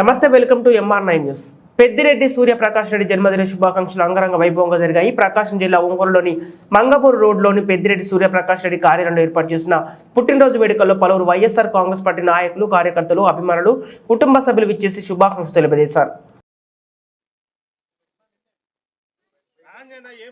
నమస్తే welcome to M R nine news. Peddireddy Suryaprakash Reddy జన్మదిన శుభాకాంక్షలు అంగరంగ వైభవంగా జరిగాయి. ప్రకాశం జిల్లా ఒంగోలులోని మంగపూర్ రోడ్లోని పెద్దిరెడ్డి సూర్యప్రకాష్ రెడ్డి కార్యాలయంలో ఏర్పాటు చేసిన పుట్టినరోజు వేడుకల్లో పలువురు వైఎస్ఆర్ కాంగ్రెస్ పార్టీ నాయకులు కార్యకర్తలు అభిమానులు కుటుంబ సభ్యులు విచ్చేసి శుభాకాంక్షలు తెలియజేశారు. ఆంజనేయ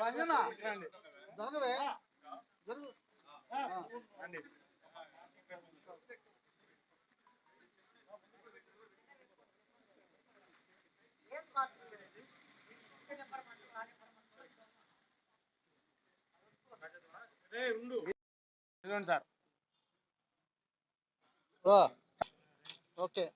రంజన. జరగవే జరుగు సార్ 啊，OK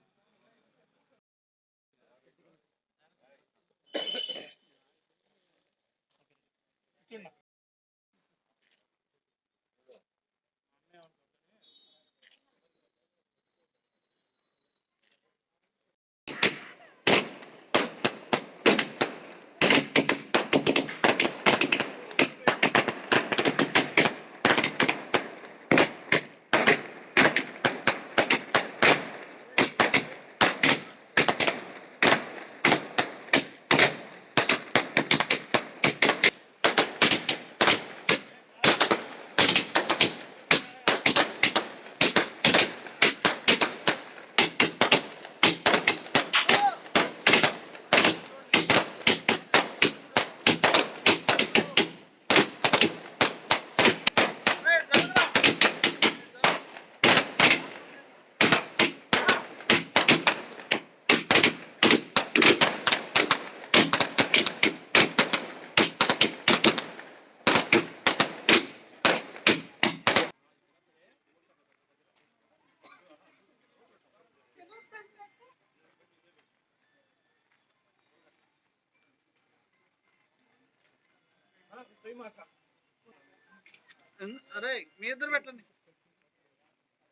అరే మీ ఇద్దరు పెట్టండి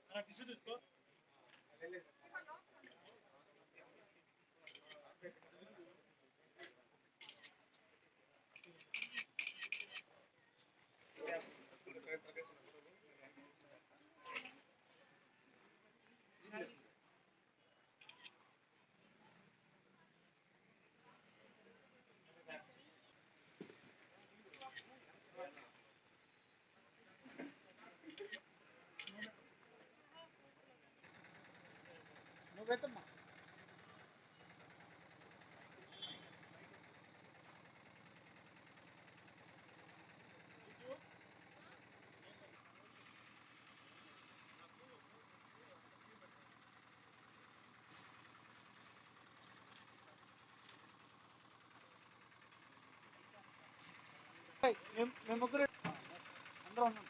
ఆ, నువ్వెత్తమ్మా. మేము ముగ్గురు అందరూ ఉన్నాం.